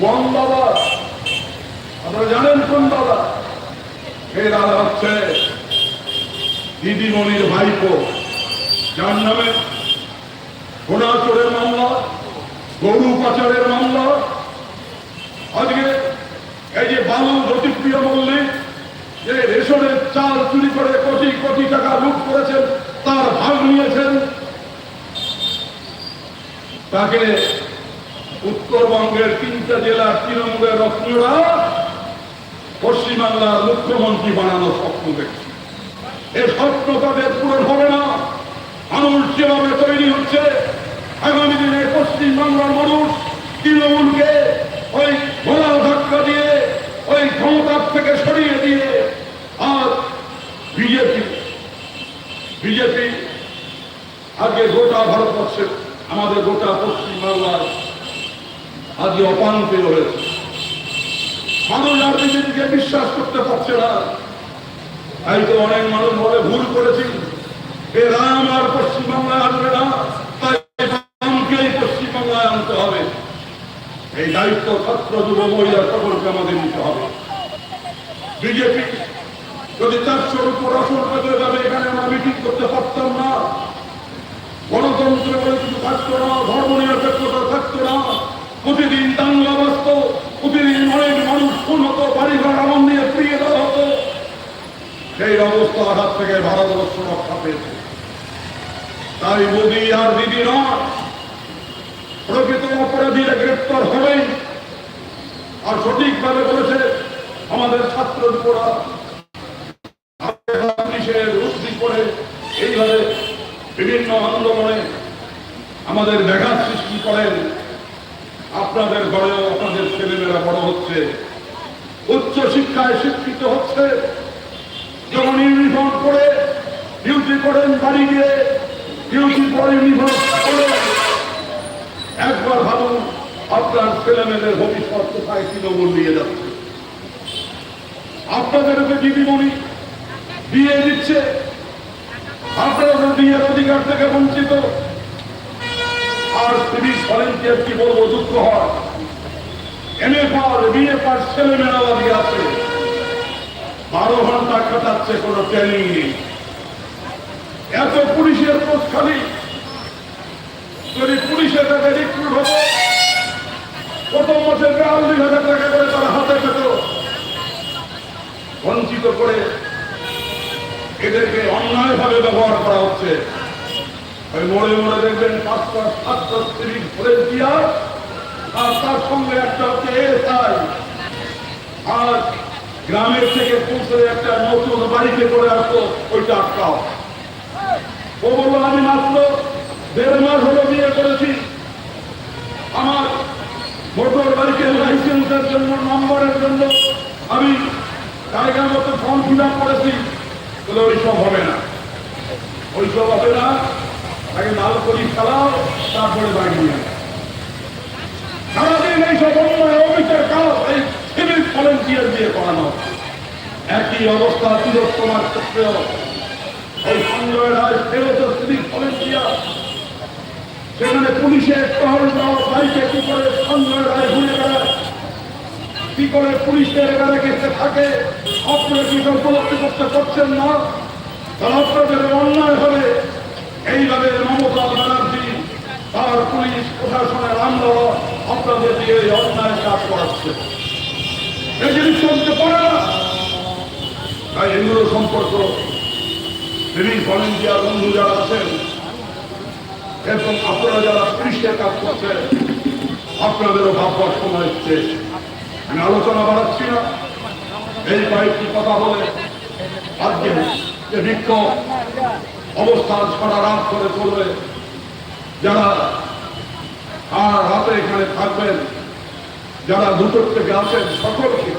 কোন দাদা? আপনারা জানেন কোন দাদা? এই দাদা হচ্ছে দিদিমণির ভাইপো। যার নামে ঘোড়া চোরের মামলা, গরু পাচারের মামলা। আজকে এই যে বালু জ্যোতিপ্রিয় মল্লিক, যে রেশনের চাল চুরি করে কোটি কোটি টাকা লুট করেছেন, তার ভাগ নিয়েছেন। তাকে উত্তরবঙ্গের তিনটা জেলার তৃণমূলের রত্নরা পশ্চিমবাংলার মুখ্যমন্ত্রী বানানোর স্বপ্ন দেখছে। এ স্বপ্ন তাদের পূরণ হবে না। মানুষ যেভাবে তৈরি হচ্ছে, আগামী দিনে পশ্চিমবাংলার মানুষ তৃণমূলকে ওই ঘোড়া ধাক্কা দিয়ে, ওই ক্ষমতার থেকে সরিয়ে দিয়ে আর বিজেপি বিজেপি আগে গোটা ভারতবর্ষের, আমাদের গোটা পশ্চিমবাংলায় আজকে অপান্তে রয়েছে মানুষ আর বিজেপিকে বিশ্বাস করতে পারছে না। তাই তো অনেক মানুষ বলে, ভুল করেছি। এ রাম আর পশ্চিমবাংলায় আসবে না। তাই রামকেই পশ্চিমবাংলায় আনতে হবে। এই দায়িত্ব ছাত্র, যুব, মহিলা সকলকে আমাদের নিতে হবে। বিজেপি যদি চারশোর উপর আসন পেতে যাবে, এখানে আমরা মিটিং করতে পারতাম না। সেই অবস্থার হাত থেকে ভারতবর্ষ রক্ষা পেয়েছে। তাই মোদী আর দিদি প্রকৃত অপরাধীরা গ্রেপ্তার হবেই। আর সঠিকভাবে বলেছে, আমাদের ছাত্র উদ্ধি করে এইভাবে বিভিন্ন আন্দোলনে আমাদের ব্যাঘাত সৃষ্টি করেন। আপনাদের ঘরেও আপনাদের ছেলেমেয়েরা বড় হচ্ছে, উচ্চ শিক্ষায় শিক্ষিত হচ্ছে। যখন ইউনিফর্ম পরে ডিউটি করেন বাড়ি গিয়ে, ডিউটি পরে ইউনিফর্ম করে একবার ভাবুন, আপনার ছেলে মেয়েদের ভবিষ্যৎ কোথায় তৃণমূল নিয়ে যাচ্ছে। আপনাদেরকে দিদিমণি বিয়ে দিচ্ছে। আপনারা বিয়ের অধিকার থেকে বঞ্চিত। আর সিভিক ভলেন্টিয়ার কি বলব দুঃখ হয়। এমএ পার বিয়ে পার ছেলে মেয়েরা দিয়ে আছে। বারো ঘণ্টা কাটাচ্ছে কোনো ট্রেনিং নেই। এত পুলিশের পোস্ট খালি। যদি পুলিশের কাছে রিক্রুট হতো, প্রথম মাসে বিয়াল্লিশ হাজার টাকা করে তারা হাতে পেত। বঞ্চিত করে এদেরকে অন্যায়ভাবে ব্যবহার করা হচ্ছে। ওই মোড়ে মোড়ে দেখবেন পাঁচটা, সাতটা সিভিক ভলেন্টিয়ার, আর তার সঙ্গে একটা হচ্ছে এসআই আর গ্রামের থেকে পৌঁছে একটা নতুন বাড়িতে করে আসতো ওইটা আটকাও। ও বলল, আমি মাত্র দেড় মাস হলো বিয়ে করেছি। আমার মোটর বাইকের লাইসেন্সের জন্য, নম্বরের জন্য আমি জায়গা মতো ফর্ম ফিল আপ করেছি। বলে ওইসব হবে না। ওইসব হবে না। আগে মাল করি চালাও তারপরে বাড়ি নিয়ে। সারাদিন এইসব অন্যায়, অবিচার, কাজ, এই ভলেন্টিয়ার দিয়ে হচ্ছে। একই অবস্থা তিরোত্তমার ক্ষেত্রেও। এই সঞ্জয় রায় ফেরত সিভিল ভলেন্টিয়ার সেখানে পুলিশের টহল দেওয়া বাইকে কি করে সঞ্জয় রায় ঘুরে বেড়ায় কি করে পুলিশের এখানে গেছে থাকে? আপনারা কি উপলব্ধি করতে পারছেন না? আপনাদের অন্যায় হবে। এইভাবে মমতা ব্যানার্জি তার পুলিশ প্রশাসনের আন্দোলন আপনাদের দিয়ে অন্যায় কাজ করাচ্ছে। এই জিনিস চলতে পারে না, তাই এগুলো সম্পর্ক। সিভিল ভলেন্টিয়ার বন্ধু যারা আছেন, এবং আপনারা যারা পুলিশের কাজ করছেন আপনাদেরও ভাববার সময় এসছে। আমি আলোচনা বাড়াচ্ছি না। এই কয়েকটি কথা বলে আজকে যে বিক্ষোভ অবস্থান সারা রাত করে চলবে। যারা আর রাতে এখানে থাকবেন যারা দুটোর থেকে আছেন সকলকে।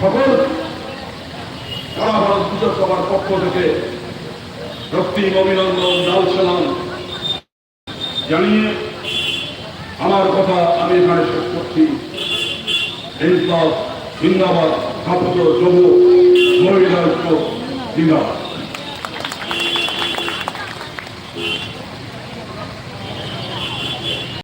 সকল সারা ভারত দুটো সবার পক্ষ থেকে রক্তিম অভিনন্দন, লাল সালাম জানিয়ে আমার কথা আমি এখানে শেষ করছি। ইনসাফ জিন্দাবাদ ছাত্র যুব মহিলা জিন্দাবাদ।